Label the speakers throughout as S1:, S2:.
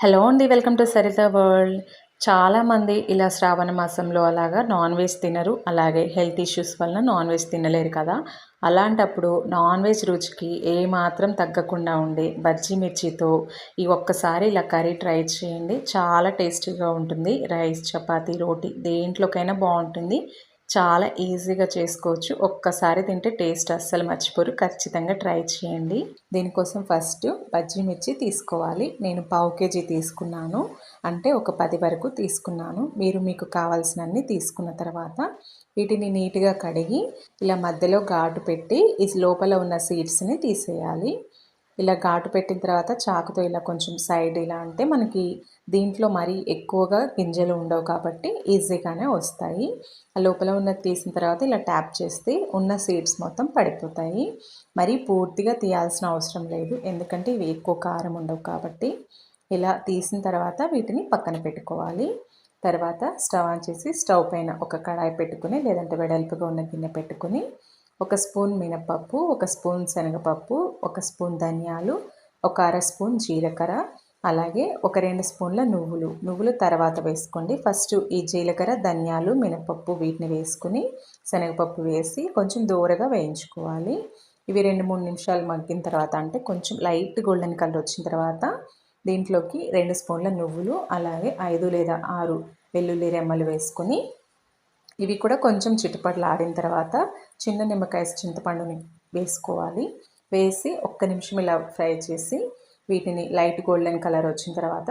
S1: Hello అండి welcome to Saritha world. చాలామంది ఇలా శ్రావణ మాసంలో అలాగా నాన్ వెజ్ తినరు. అలాగే హెల్త్ ఇష్యూస్ వలన నాన్ వెజ్ తినలేరు కదా. అలాంటప్పుడు నాన్ వెజ్ రుచికి ఏమాత్రం తగ్గకుండా ఉండే బజ్జీ మిర్చితో ఈ ఒక్కసారి ఇలా కర్రీ ట్రై చేయండి. చాలా టేస్టీగా ఉంటుంది. రైస్ చపాతీ రోటీ దేంట్లోకైనా బాగుంటుంది. చాలా ఈజీగా చేసుకోవచ్చు. ఒక్కసారి తింటే టేస్ట్ అస్సలు మర్చిపోరు. ఖచ్చితంగా ట్రై చేయండి. దీనికోసం ఫస్ట్ బజ్జీ మిర్చి తీసుకోవాలి. నేను పావు కేజీ తీసుకున్నాను. అంటే ఒక పది వరకు తీసుకున్నాను. మీరు మీకు కావాల్సినన్ని తీసుకున్న తర్వాత వీటిని నీట్గా కడిగి ఇలా మధ్యలో ఘాటు పెట్టి ఈ లోపల ఉన్న సీడ్స్ని తీసేయాలి. ఇలా ఘాటు పెట్టిన తర్వాత చాకుతో ఇలా కొంచెం సైడ్ ఇలా అంటే మనకి దీంట్లో మరీ ఎక్కువగా గింజలు ఉండవు కాబట్టి ఈజీగానే వస్తాయి. ఆ లోపల ఉన్నది తీసిన తర్వాత ఇలా ట్యాప్ చేస్తే ఉన్న సీడ్స్ మొత్తం పడిపోతాయి. మరీ పూర్తిగా తీయాల్సిన అవసరం లేదు. ఎందుకంటే ఇవి ఎక్కువ కారం ఉండవు కాబట్టి ఇలా తీసిన తర్వాత వీటిని పక్కన పెట్టుకోవాలి. తర్వాత స్టవ్ ఆన్ చేసి స్టవ్ పైన ఒక కడాయి పెట్టుకుని లేదంటే వెడల్పుగా ఉన్న గిన్నె పెట్టుకుని ఒక స్పూన్ మినపప్పు ఒక స్పూన్ శనగపప్పు ఒక స్పూన్ ధనియాలు ఒక అర స్పూన్ జీలకర్ర అలాగే ఒక రెండు స్పూన్ల నువ్వులు. నువ్వులు తర్వాత వేసుకోండి. ఫస్ట్ ఈ జీలకర్ర ధనియాలు మినపప్పు వీటిని వేసుకుని శనగపప్పు వేసి కొంచెం దూరగా వేయించుకోవాలి. ఇవి రెండు మూడు నిమిషాలు మగ్గిన తర్వాత అంటే కొంచెం లైట్ గోల్డెన్ కలర్ వచ్చిన తర్వాత దీంట్లోకి రెండు స్పూన్ల నువ్వులు అలాగే ఐదు లేదా ఆరు వెల్లుల్లి రెమ్మలు వేసుకొని ఇవి కూడా కొంచెం చిట్టుపట్లు ఆడిన తర్వాత చిన్న నిమ్మకాయ చింతపండుని వేసుకోవాలి. వేసి ఒక్క నిమిషం ఇలా ఫ్రై చేసి వీటిని లైట్ గోల్డెన్ కలర్ వచ్చిన తర్వాత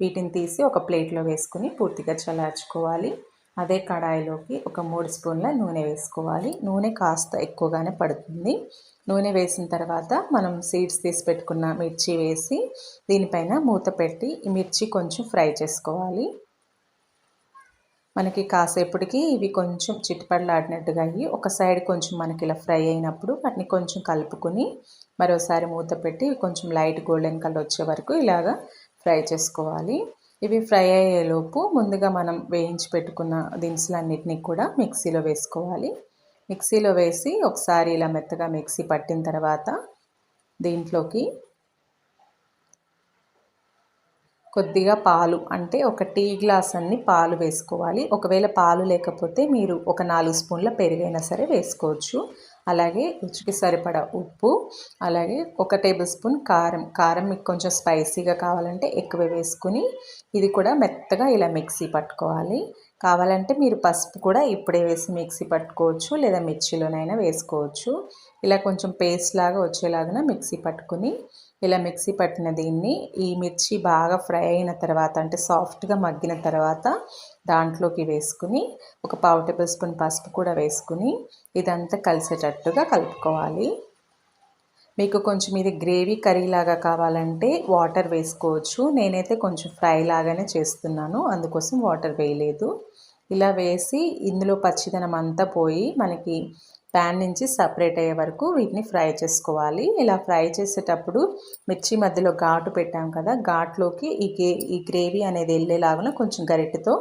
S1: వీటిని తీసి ఒక ప్లేట్లో వేసుకుని పూర్తిగా చల్లార్చుకోవాలి. అదే కడాయిలోకి ఒక మూడు స్పూన్ల నూనె వేసుకోవాలి. నూనె కాస్త ఎక్కువగానే పడుతుంది. నూనె వేసిన తర్వాత మనం సీడ్స్ తీసి పెట్టుకున్న మిర్చి వేసి దీనిపైన మూత పెట్టి ఈ మిర్చి కొంచెం ఫ్రై చేసుకోవాలి. మనకి కాసేపటికి ఇవి కొంచెం చిట్టుపడలాడినట్టుగా అయ్యి ఒక సైడ్ కొంచెం మనకి ఇలా ఫ్రై అయినప్పుడు వాటిని కొంచెం కలుపుకొని మరోసారి మూత పెట్టి కొంచెం లైట్ గోల్డెన్ కలర్ వచ్చే వరకు ఇలాగా ఫ్రై చేసుకోవాలి. ఇవి ఫ్రై అయ్యేలోపు ముందుగా మనం వేయించి పెట్టుకున్న దినుసులన్నిటినీ కూడా మిక్సీలో వేసుకోవాలి. మిక్సీలో వేసి ఒకసారి ఇలా మెత్తగా మిక్సీ పట్టిన తర్వాత దీంట్లోకి కొద్దిగా పాలు అంటే ఒక టీ గ్లాస్ అన్ని పాలు వేసుకోవాలి. ఒకవేళ పాలు లేకపోతే మీరు ఒక నాలుగు స్పూన్ల పెరుగైనా సరే వేసుకోవచ్చు. అలాగే రుచికి సరిపడా ఉప్పు అలాగే ఒక టేబుల్ స్పూన్ కారం. కారం మీకు కొంచెం స్పైసీగా కావాలంటే ఎక్కువ వేసుకుని ఇది కూడా మెత్తగా ఇలా మిక్సీ పట్టుకోవాలి. కావాలంటే మీరు పసుపు కూడా ఇప్పుడే వేసి మిక్సీ పట్టుకోవచ్చు లేదా మిర్చిలోనైనా వేసుకోవచ్చు. ఇలా కొంచెం పేస్ట్ లాగా వచ్చేలాగా మిక్సీ పట్టుకుని ఇలా మిక్సీ పట్టిన దీన్ని ఈ మిర్చి బాగా ఫ్రై అయిన తర్వాత అంటే సాఫ్ట్గా మగ్గిన తర్వాత దాంట్లోకి వేసుకుని ఒక పావు టేబుల్ స్పూన్ పసుపు కూడా వేసుకుని ఇదంతా కలిసేటట్టుగా కలుపుకోవాలి. మీకు కొంచెం ఇది గ్రేవీ కర్రీ లాగా కావాలంటే వాటర్ వేసుకోవచ్చు. నేనైతే కొంచెం ఫ్రై లాగానే చేస్తున్నాను అందుకోసం వాటర్ వేయలేదు. ఇలా వేసి ఇందులో పచ్చిదనం అంతా పోయి మనకి ప్యాన్ నుంచి సపరేట్ అయ్యే వరకు వీటిని ఫ్రై చేసుకోవాలి. ఇలా ఫ్రై చేసేటప్పుడు మిర్చి మధ్యలో ఘాటు పెట్టాం కదా ఘాట్లోకి ఈ గే ఈ గ్రేవీ అనేది వెళ్ళేలాగా కొంచెం గరిటెతో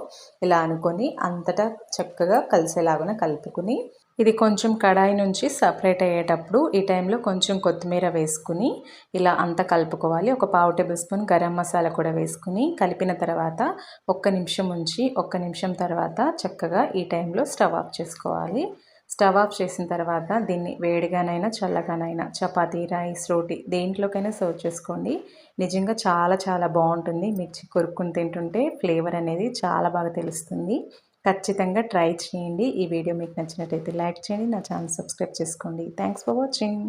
S1: ఇలా అనుకొని అంతటా చక్కగా కలిసేలాగా కలుపుకుని ఇది కొంచెం కడాయి నుంచి సపరేట్ అయ్యేటప్పుడు ఈ టైంలో కొంచెం కొత్తిమీర వేసుకుని ఇలా అంతా కలుపుకోవాలి. ఒక పావు టేబుల్ స్పూన్ గరం మసాలా కూడా వేసుకుని కలిపిన తర్వాత ఒక్క నిమిషం ఉంచి ఒక్క నిమిషం తర్వాత చక్కగా ఈ టైంలో స్టవ్ ఆఫ్ చేసుకోవాలి. స్టవ్ ఆఫ్ చేసిన తర్వాత దీన్ని వేడిగానైనా చల్లగానైనా చపాతీ రైస్ రోటీ దేంట్లోకైనా సర్వ్ చేసుకోండి. నిజంగా చాలా చాలా బాగుంటుంది. మిర్చి కొరుక్కుని తింటుంటే ఫ్లేవర్ అనేది చాలా బాగా తెలుస్తుంది. ఖచ్చితంగా ట్రై చేయండి. ఈ వీడియో మీకు నచ్చినట్టయితే లైక్ చేయండి. నా ఛానల్ సబ్స్క్రైబ్ చేసుకోండి. Thanks for watching.